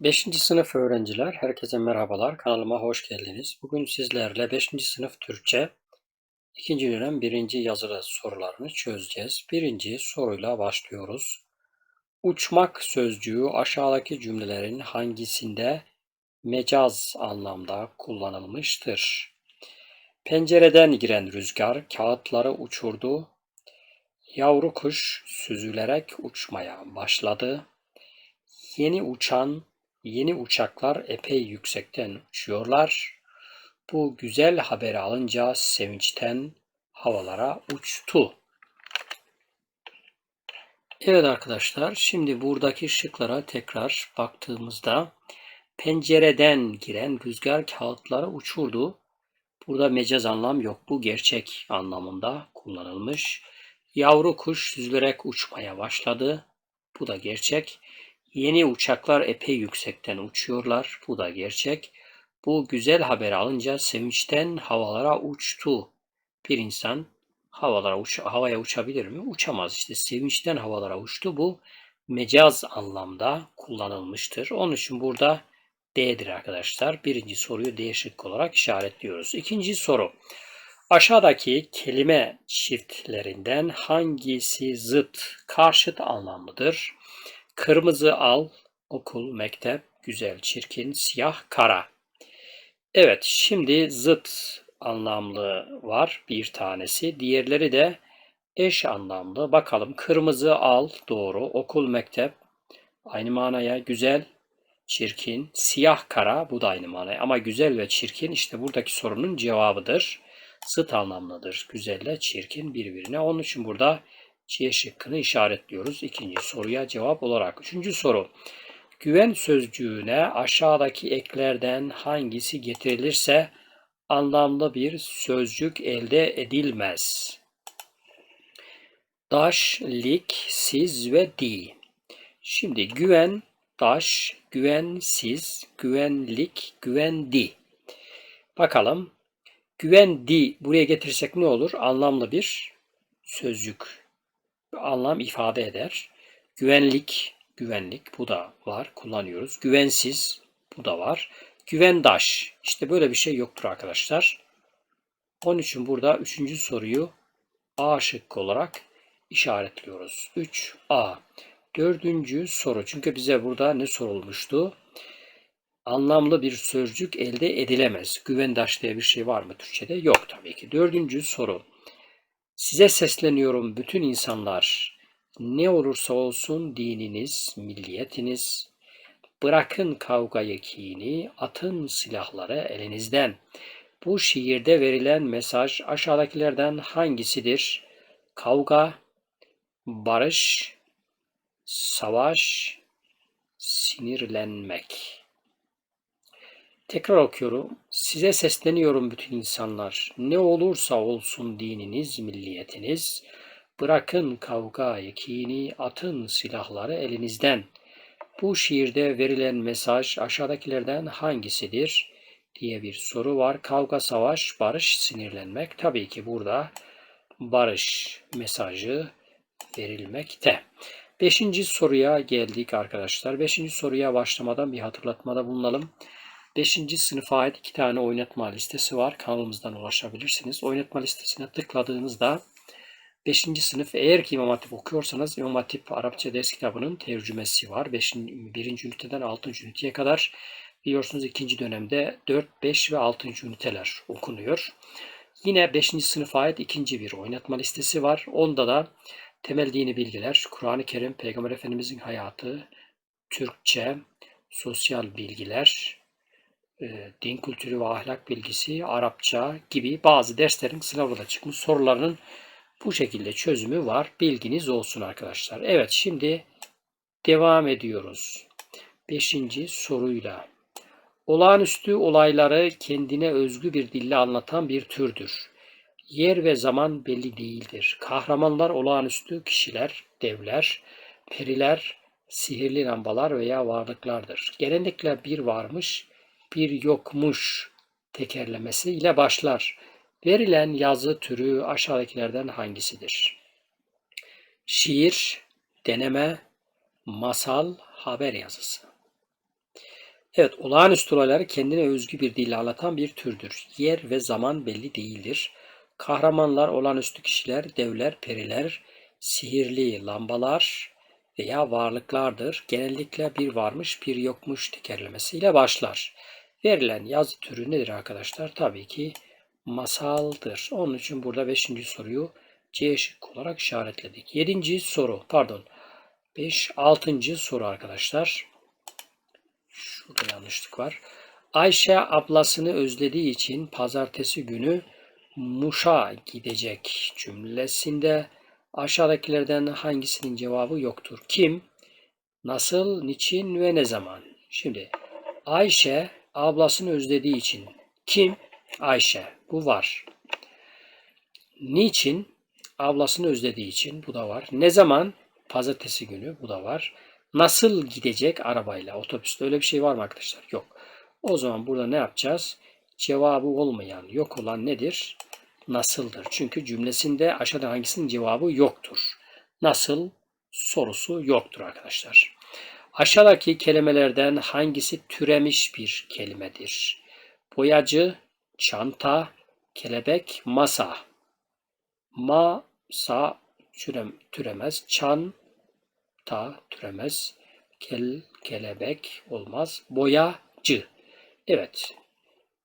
5. sınıf öğrenciler, herkese merhabalar. Kanalıma hoş geldiniz. Bugün sizlerle 5. sınıf Türkçe 2. dönem 1. yazılı sorularını çözeceğiz. Birinci soruyla başlıyoruz. Uçmak sözcüğü aşağıdaki cümlelerin hangisinde mecaz anlamda kullanılmıştır? Pencereden giren rüzgar kağıtları uçurdu. Yavru kuş süzülerek uçmaya başladı. Yeni uçan, yeni uçaklar epey yüksekten uçuyorlar. Bu güzel haberi alınca sevinçten havalara uçtu. Evet arkadaşlar, şimdi buradaki şıklara tekrar baktığımızda pencereden giren rüzgar kağıtları uçurdu. Burada mecaz anlam yok. Bu gerçek anlamında kullanılmış. Yavru kuş süzülerek uçmaya başladı. Bu da gerçek. Yeni uçaklar epey yüksekten uçuyorlar. Bu da gerçek. Bu güzel haberi alınca sevinçten havalara uçtu. Bir insan havalara uç havaya uçabilir mi? Uçamaz. İşte sevinçten havalara uçtu. Bu mecaz anlamda kullanılmıştır. Onun için burada D'dir arkadaşlar. Birinci soruyu D şıkkı olarak işaretliyoruz. İkinci soru. Aşağıdaki kelime çiftlerinden hangisi zıt, karşıt anlamlıdır? Kırmızı al, okul, mektep, güzel, çirkin, siyah, kara. Evet, şimdi zıt anlamlı var bir tanesi. Diğerleri de eş anlamlı. Bakalım kırmızı al doğru, okul, mektep aynı manaya, güzel, çirkin, siyah, kara bu da aynı manaya. Ama güzel ve çirkin işte buradaki sorunun cevabıdır. Zıt anlamlıdır. Güzelle çirkin birbirine. Onun için burada C şıkkını işaretliyoruz. İkinci soruya cevap olarak. Üçüncü soru. Güven sözcüğüne aşağıdaki eklerden hangisi getirilirse anlamlı bir sözcük elde edilmez. Daş, lik, siz ve di. Şimdi güven, daş, güvensiz, güvenlik, güvendi. Bakalım. Güvendi buraya getirsek ne olur? Anlamlı bir sözcük anlam ifade eder. Güvenlik, güvenlik bu da var, kullanıyoruz. Güvensiz bu da var. Güvendaş, işte böyle bir şey yoktur arkadaşlar. Onun için burada üçüncü soruyu A şıkkı olarak işaretliyoruz. 3A. Dördüncü soru. Çünkü bize burada ne sorulmuştu? Anlamlı bir sözcük elde edilemez. Güvendaş diye bir şey var mı Türkçe'de? Yok tabii ki. Dördüncü soru. Size sesleniyorum bütün insanlar. Ne olursa olsun dininiz, milliyetiniz. Bırakın kavgayı kini, atın silahları elinizden. Bu şiirde verilen mesaj aşağıdakilerden hangisidir? Kavga, barış, savaş, sinirlenmek. Tekrar okuyorum. Size sesleniyorum bütün insanlar. Ne olursa olsun dininiz, milliyetiniz. Bırakın kavga, kini, atın silahları elinizden. Bu şiirde verilen mesaj aşağıdakilerden hangisidir? diye bir soru var. Kavga, savaş, barış, sinirlenmek. Tabii ki burada barış mesajı verilmekte. Beşinci soruya geldik arkadaşlar. Beşinci soruya başlamadan bir hatırlatmada bulunalım. 5. sınıfa ait iki tane oynatma listesi var. Kanalımızdan ulaşabilirsiniz. Oynatma listesine tıkladığınızda 5. sınıf eğer ki İmam Hatip okuyorsanız İmam Hatip Arapça ders kitabının tercümesi var. 5. 1. üniteden 6. üniteye kadar biliyorsunuz 2. dönemde 4, 5 ve 6. üniteler okunuyor. Yine 5. sınıfa ait ikinci bir oynatma listesi var. Onda da temel dini bilgiler, Kur'an-ı Kerim, Peygamber Efendimizin hayatı, Türkçe, sosyal bilgiler, e, din kültürü ve ahlak bilgisi, Arapça gibi bazı derslerin sınavda çıkmış sorularının bu şekilde çözümü var. Bilginiz olsun arkadaşlar. Evet şimdi devam ediyoruz. Beşinci soruyla. Olağanüstü olayları kendine özgü bir dille anlatan bir türdür. Yer ve zaman belli değildir. Kahramanlar olağanüstü kişiler, devler, periler, sihirli lambalar veya varlıklardır. Genellikle bir varmış, bir yokmuş tekerlemesi ile başlar. Verilen yazı türü aşağıdakilerden hangisidir? Şiir, deneme, masal, haber yazısı. Evet, olağanüstü olayları kendine özgü bir dille anlatan bir türdür. Yer ve zaman belli değildir. Kahramanlar, olağanüstü kişiler, devler, periler, sihirli lambalar veya varlıklardır. Genellikle bir varmış bir yokmuş tekerlemesiyle başlar. Verilen yazı türü nedir arkadaşlar? Tabii ki masaldır. Onun için burada 5. soruyu C şıkkı olarak işaretledik. 7. soru pardon 5 6. soru arkadaşlar. Şurada yanlışlık var. Ayşe ablasını özlediği için pazartesi günü Muş'a gidecek cümlesinde aşağıdakilerden hangisinin cevabı yoktur? Kim, nasıl, niçin ve ne zaman? Şimdi Ayşe ablasını özlediği için kim? Ayşe. Bu var. Niçin? Ablasını özlediği için bu da var. Ne zaman? Pazartesi günü bu da var. Nasıl gidecek arabayla, otobüste öyle bir şey var mı arkadaşlar? Yok. O zaman burada ne yapacağız? Cevabı olmayan, yok olan nedir? Nasıldır. Çünkü cümlesinde aşağıda hangisinin cevabı yoktur. Nasıl sorusu yoktur arkadaşlar. Aşağıdaki kelimelerden hangisi türemiş bir kelimedir? Boyacı, çanta, kelebek, masa. Masa türem, türemez. Çanta türemez. Kel, kelebek olmaz. Boyacı. Evet.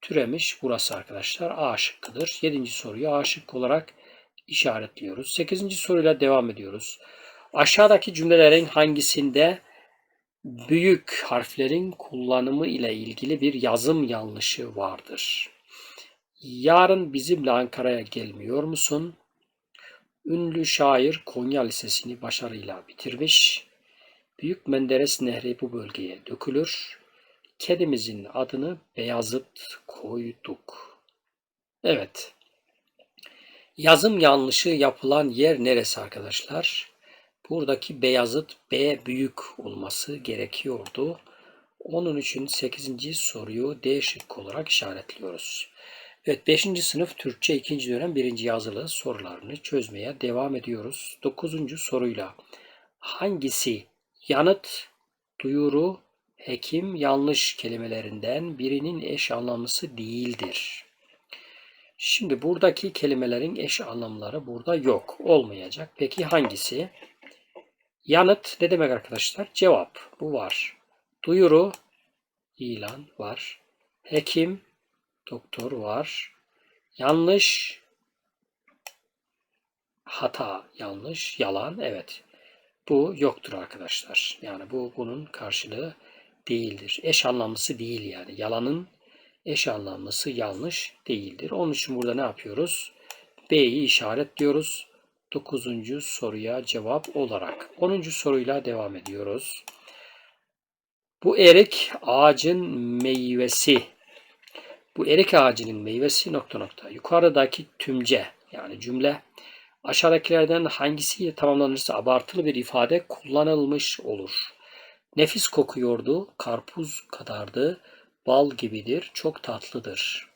Türemiş burası arkadaşlar. A şıkkıdır. Yedinci soruyu A şıkkı olarak işaretliyoruz. Sekizinci soruyla devam ediyoruz. Aşağıdaki cümlelerin hangisinde büyük harflerin kullanımı ile ilgili bir yazım yanlışı vardır? Yarın bizimle Ankara'ya gelmiyor musun? Ünlü şair Konya Lisesi'ni başarıyla bitirmiş. Büyük Menderes Nehri bu bölgeye dökülür. Kedimizin adını Beyazıt koyduk. Evet. Yazım yanlışı yapılan yer neresi arkadaşlar? Buradaki Beyazıt B büyük olması gerekiyordu. Onun için 8. soruyu D şıkkı olarak işaretliyoruz. Evet 5. sınıf Türkçe 2. dönem 1. yazılı sorularını çözmeye devam ediyoruz. 9. soruyla hangisi yanıt, duyuru, hekim yanlış kelimelerinden birinin eş anlamlısı değildir? Şimdi buradaki kelimelerin eş anlamları burada yok. Olmayacak. Peki hangisi? Yanıt ne demek arkadaşlar? Cevap. Bu var. Duyuru, ilan var. Hekim, doktor var. Yanlış, hata, yanlış, yalan, evet. Bu yoktur arkadaşlar. Yani bu bunun karşılığı değildir. Eş anlamlısı değil yani. Yalanın eş anlamlısı yanlış değildir. Onun için burada ne yapıyoruz? B'yi işaretliyoruz. 9. soruya cevap olarak. 10. soruyla devam ediyoruz. Bu erik ağacın meyvesi. Bu erik ağacının meyvesi nokta nokta. Yukarıdaki tümce yani cümle aşağıdakilerden hangisiyle tamamlanırsa abartılı bir ifade kullanılmış olur. Nefis kokuyordu, karpuz kadardı, bal gibidir, çok tatlıdır.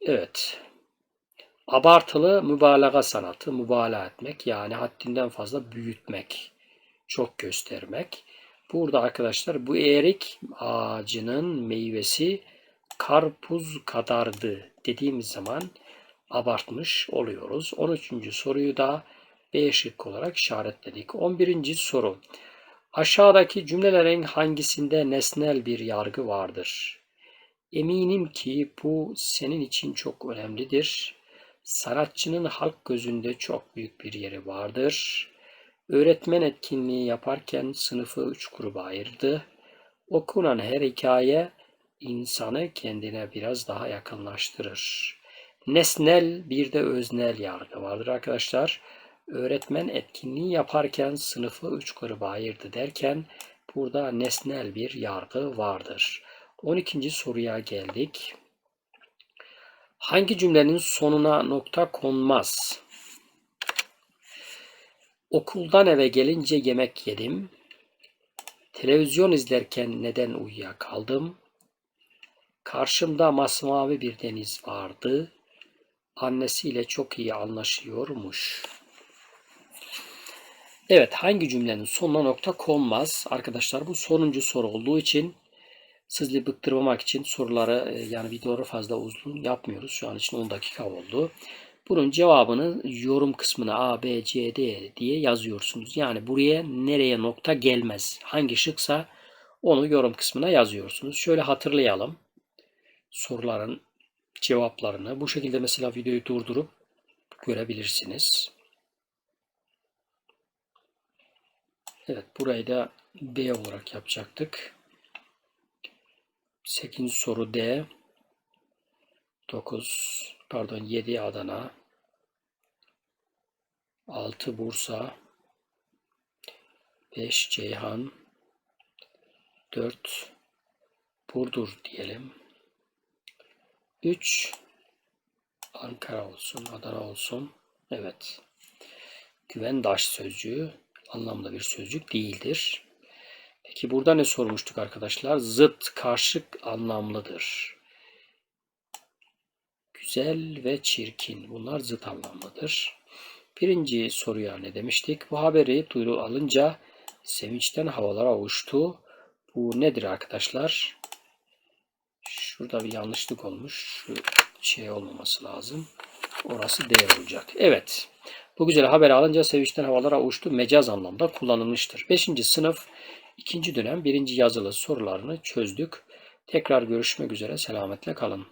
Evet. Abartılı mübalağa sanatı, mübalağa etmek yani haddinden fazla büyütmek, çok göstermek. Burada arkadaşlar bu erik ağacının meyvesi karpuz kadardı dediğimiz zaman abartmış oluyoruz. 13. soruyu da B şık olarak işaretledik. 11. soru. Aşağıdaki cümlelerin hangisinde nesnel bir yargı vardır? Eminim ki bu senin için çok önemlidir. Sanatçının halk gözünde çok büyük bir yeri vardır. Öğretmen etkinliği yaparken sınıfı üç gruba ayırdı. Okunan her hikaye insanı kendine biraz daha yakınlaştırır. Nesnel bir de öznel yargı vardır arkadaşlar. Öğretmen etkinliği yaparken sınıfı üç gruba ayırdı derken burada nesnel bir yargı vardır. 12. soruya geldik. Hangi cümlenin sonuna nokta konmaz? Okuldan eve gelince yemek yedim. Televizyon izlerken neden uyuyakaldım? Karşımda masmavi bir deniz vardı. Annesiyle çok iyi anlaşıyormuş. Evet, hangi cümlenin sonuna nokta konmaz? Arkadaşlar bu sonuncu soru olduğu için sizleri bıktırmamak için soruları e, yani videoları fazla uzun yapmıyoruz. Şu an için 10 dakika oldu. Bunun cevabını yorum kısmına A, B, C, D diye yazıyorsunuz. Yani buraya nereye nokta gelmez. Hangi şıksa onu yorum kısmına yazıyorsunuz. Şöyle hatırlayalım. Soruların cevaplarını. Bu şekilde mesela videoyu durdurup görebilirsiniz. Evet burayı da B olarak yapacaktık. 8. soru D. 9 pardon 7 Adana. 6 Bursa. 5 Ceyhan. 4 Burdur diyelim. 3 Ankara olsun, Adana olsun. Evet. Güvendaş sözcüğü anlamda bir sözcük değildir. Peki burada ne sormuştuk arkadaşlar? Zıt, karşıt anlamlıdır. Güzel ve çirkin. Bunlar zıt anlamlıdır. Birinci soruya ne demiştik? Bu haberi duyuru alınca sevinçten havalara uçtu. Bu nedir arkadaşlar? Şurada bir yanlışlık olmuş. Şu şey olmaması lazım. Orası D olacak. Evet. Bu güzel haberi alınca sevinçten havalara uçtu. Mecaz anlamda kullanılmıştır. 5. sınıf 2. dönem 1. yazılı sorularını çözdük. Tekrar görüşmek üzere. Selametle kalın.